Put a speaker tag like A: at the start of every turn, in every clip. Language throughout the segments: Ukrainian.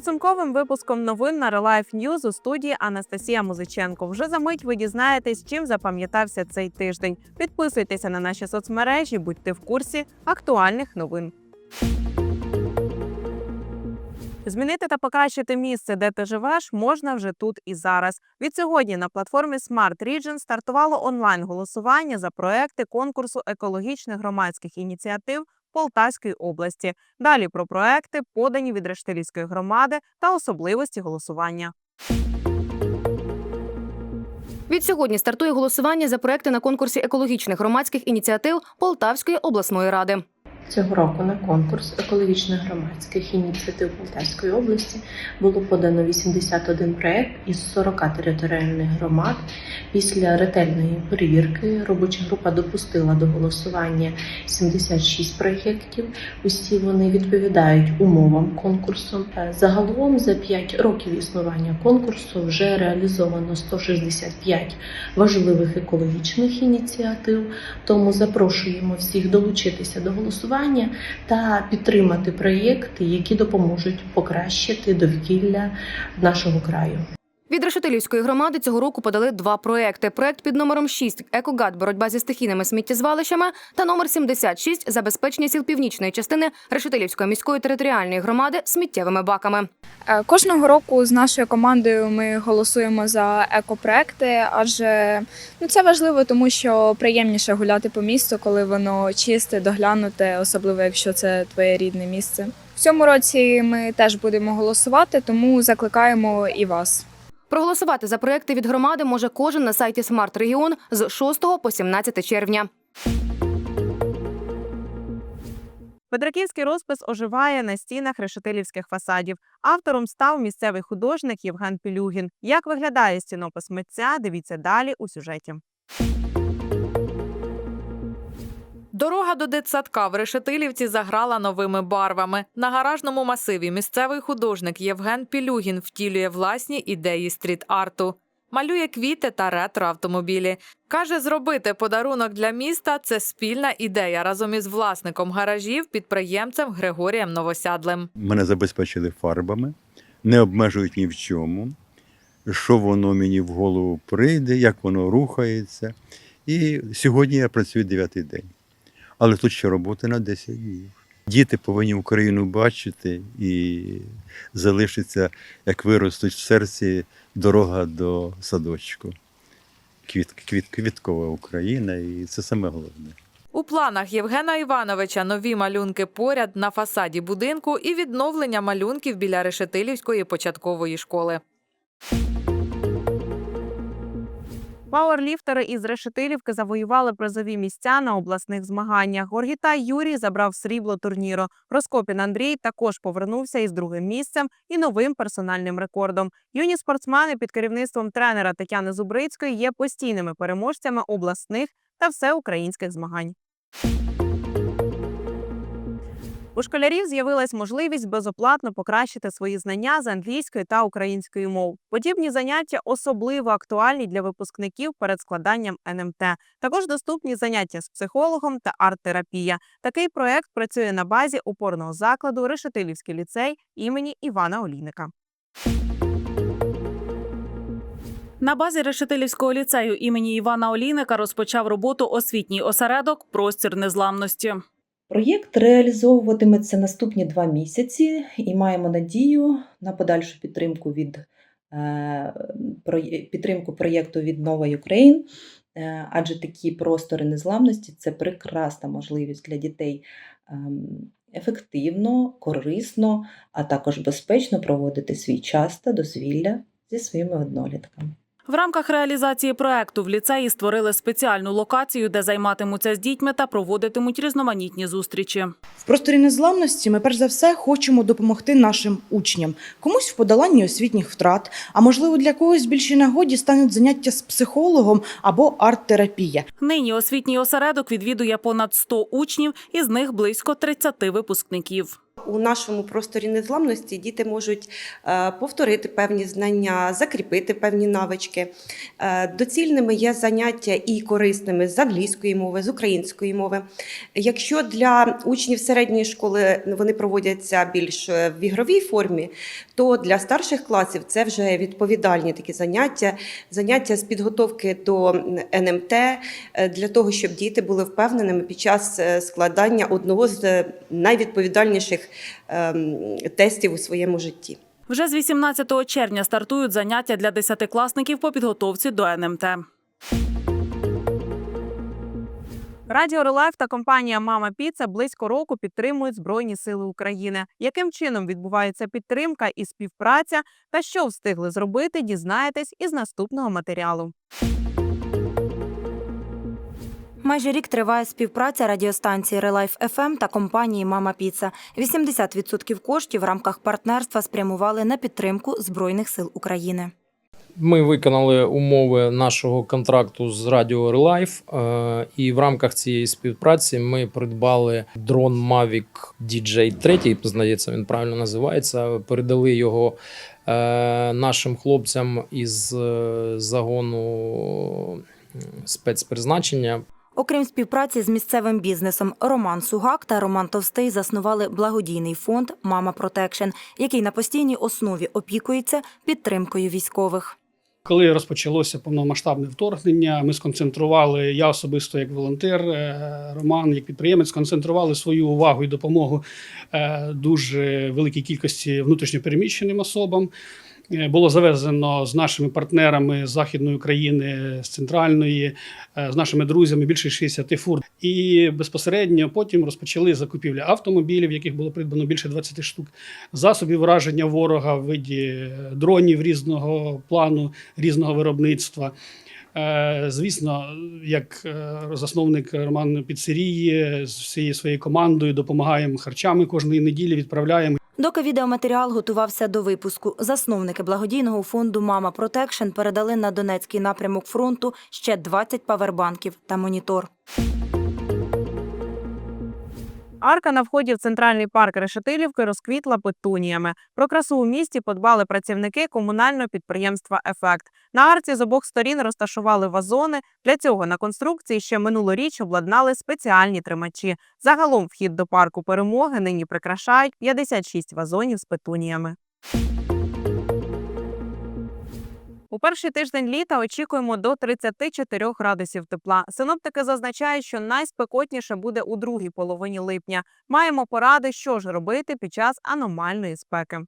A: підсумковим випуском новин на Релайф News у студії Анастасія Музиченко. Вже за мить ви дізнаєтесь, чим запам'ятався цей тиждень. Підписуйтеся на наші соцмережі, будьте в курсі актуальних новин. Змінити та покращити місце, де ти живеш, можна вже тут і зараз. Від сьогодні на платформі Smart Region стартувало онлайн голосування за проекти конкурсу екологічних громадських ініціатив Полтавської області. Далі про проекти, подані від Рештилівської громади та особливості голосування.
B: Від сьогодні стартує голосування за проекти на конкурсі екологічних громадських ініціатив Полтавської обласної ради.
C: Цього року на конкурс екологічних громадських ініціатив Полтавської області було подано 81 проєкт із 40 територіальних громад. Після ретельної перевірки робоча група допустила до голосування 76 проєктів. Усі вони відповідають умовам конкурсу. Е, Загалом за 5 років існування конкурсу вже реалізовано 165 важливих екологічних ініціатив. Тому запрошуємо всіх долучитися до голосування та підтримати проєкти, які допоможуть покращити довкілля нашого краю.
B: Від Решетилівської громади цього року подали два проекти: проект під номером 6 «Екогад. Боротьба зі стихійними сміттєзвалищами» та номер 76 «Забезпечення сіл північної частини Решетилівської міської територіальної громади сміттєвими баками».
D: Е, Кожного року з нашою командою ми голосуємо за екопроекти, адже ну це важливо, тому що приємніше гуляти по місту, коли воно чисте, доглянуте, особливо якщо це твоє рідне місце. В цьому році ми теж будемо голосувати, тому закликаємо і вас.
B: Проголосувати за проекти від громади може кожен на сайті Смарт Регіон з 6 по 17 червня.
A: Петриківський розпис оживає на стінах решетилівських фасадів. Автором став місцевий художник Євген Пілюгін. Як виглядає стінопис митця? Дивіться далі у сюжеті.
E: Дорога до дитсадка в Решетилівці заграла новими барвами. На гаражному масиві місцевий художник Євген Пілюгін втілює власні ідеї стріт-арту. Малює квіти та ретро-автомобілі. Каже, зробити подарунок для міста це спільна ідея разом із власником гаражів, підприємцем Григорієм Новосядлим.
F: Мене забезпечили фарбами, не обмежують ні в чому, що воно мені в голову прийде, як воно рухається. І сьогодні я працюю дев'ятий день. Але тут ще роботи на 10 днів. Діти повинні Україну бачити і залишиться, як виростуть в серці, дорога до садочку. Квіт, квіт, квіткова Україна, і це саме головне.
E: У планах Євгена Івановича нові малюнки поряд на фасаді будинку і відновлення малюнків біля Решетилівської початкової школи.
A: Пауерліфтери із Решетилівки завоювали призові місця на обласних змаганнях. Горгітай Юрій забрав срібло турніру. Роскопін Андрій також повернувся із другим місцем і новим персональним рекордом. Юні спортсмени під керівництвом тренера Тетяни Зубрицької є постійними переможцями обласних та всеукраїнських змагань. У школярів з'явилась можливість безоплатно покращити свої знання з англійської та української мов. Подібні заняття особливо актуальні для випускників перед складанням НМТ. Також доступні заняття з психологом та арт-терапія. Такий проект працює на базі опорного закладу Решетилівський ліцей імені Івана Олійника.
G: На базі Решетилівського ліцею імені Івана Олійника розпочав роботу освітній осередок Простір незламності.
H: Проєкт реалізовуватиметься наступні два місяці, і маємо надію на подальшу підтримку від е, підтримку проєкту від Нова Україн, е, адже такі простори незламності це прекрасна можливість для дітей ем, ефективно, корисно, а також безпечно проводити свій час та дозвілля зі своїми однолітками.
G: В рамках реалізації проекту в ліцеї створили спеціальну локацію, де займатимуться з дітьми та проводитимуть різноманітні зустрічі.
I: В просторі незламності ми перш за все хочемо допомогти нашим учням, комусь в подоланні освітніх втрат, а можливо для когось більшій нагоді стануть заняття з психологом або арт-терапія.
G: Нині освітній осередок відвідує понад 100 учнів, із них близько 30 випускників.
J: У нашому просторі незламності діти можуть е, повторити певні знання, закріпити певні навички. Е, Доцільними є заняття і корисними з англійської мови, з української мови. Якщо для учнів середньої школи вони проводяться більш е, в ігровій формі, то для старших класів це вже відповідальні такі заняття, заняття з підготовки до НМТ для того, щоб діти були впевненими під час складання одного з найвідповідальніших тестів у своєму житті.
G: Вже з 18 червня стартують заняття для десятикласників по підготовці до НМТ.
A: Радіо Релайф та компанія Мама Піца близько року підтримують Збройні Сили України. Яким чином відбувається підтримка і співпраця, та що встигли зробити, дізнаєтесь із наступного матеріалу.
K: Майже рік триває співпраця радіостанції Релайф ФМ та компанії Мама Піца. 80% коштів в рамках партнерства спрямували на підтримку Збройних сил України.
L: Ми виконали умови нашого контракту з Радіо Релайф, е, і в рамках цієї співпраці ми придбали дрон Mavic DJ 3, здається, він правильно називається. Передали його е, нашим хлопцям із е, загону спецпризначення.
K: Окрім співпраці з місцевим бізнесом, Роман Сугак та Роман Товстий заснували благодійний фонд Мама Протекшн, який на постійній основі опікується підтримкою військових.
M: Коли розпочалося повномасштабне вторгнення, ми сконцентрували я особисто як волонтер, е, Роман як підприємець, сконцентрували свою увагу і допомогу е, дуже великій кількості внутрішньопереміщеним особам. Е, Було завезено з нашими партнерами з західної України, з центральної, е, з нашими друзями більше 60 фур. І безпосередньо потім розпочали закупівлю автомобілів, яких було придбано більше 20 штук, засобів враження ворога в виді е, дронів різного плану, різного виробництва. Звісно, як засновник Роман Піцерії з всією своєю командою допомагаємо харчами кожної неділі, відправляємо.
K: Доки відеоматеріал готувався до випуску, засновники благодійного фонду Мама Протекшн передали на Донецький напрямок фронту ще 20 павербанків та монітор.
A: Арка на вході в центральний парк Решетилівки розквітла петуніями. Про красу у місті подбали працівники комунального підприємства Ефект. На арці з обох сторін розташували вазони. Для цього на конструкції ще минулоріч обладнали спеціальні тримачі. Загалом вхід до парку перемоги нині прикрашають 56 вазонів з петуніями. У перший тиждень літа очікуємо до 34 градусів тепла. Синоптики зазначають, що найспекотніше буде у другій половині липня. Маємо поради, що ж робити під час аномальної спеки.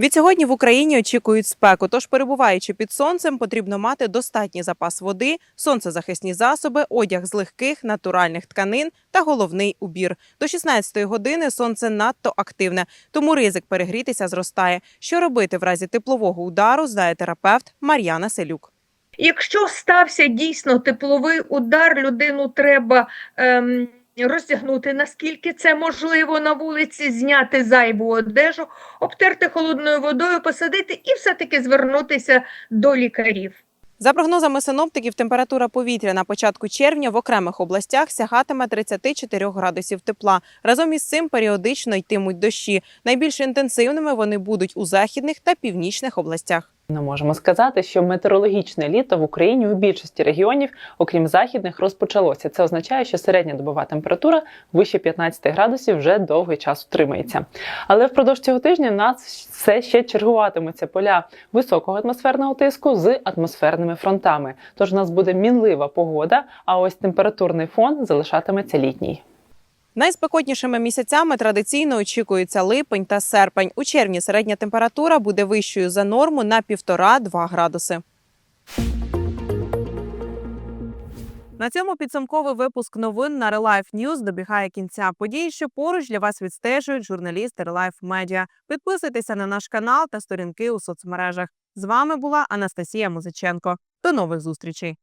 A: Від сьогодні в Україні очікують спеку, тож перебуваючи під сонцем, потрібно мати достатній запас води, сонцезахисні засоби, одяг з легких натуральних тканин та головний убір. До 16-ї години сонце надто активне, тому ризик перегрітися зростає. Що робити в разі теплового удару, знає терапевт Мар'яна Селюк.
N: Якщо стався дійсно тепловий удар, людину треба ем, роздягнути, наскільки це можливо на вулиці, зняти зайву одежу, обтерти холодною водою, посадити і все-таки звернутися до лікарів.
A: За прогнозами синоптиків, температура повітря на початку червня в окремих областях сягатиме 34 градусів тепла. Разом із цим періодично йтимуть дощі. Найбільш інтенсивними вони будуть у західних та північних областях.
O: Ми можемо сказати, що метеорологічне літо в Україні у більшості регіонів, окрім західних, розпочалося. Це означає, що середня добова температура вище 15 градусів вже довгий час утримається. Але впродовж цього тижня нас все ще чергуватимуться поля високого атмосферного тиску з атмосферними фронтами. Тож у нас буде мінлива погода, а ось температурний фон залишатиметься літній.
A: Найспекотнішими місяцями традиційно очікується липень та серпень. У червні середня температура буде вищою за норму на 1,5-2 градуси. На цьому підсумковий випуск новин на Relife News добігає кінця. Події, що поруч для вас відстежують журналісти Relife Media. Підписуйтеся на наш канал та сторінки у соцмережах. З вами була Анастасія Музиченко. До нових зустрічей.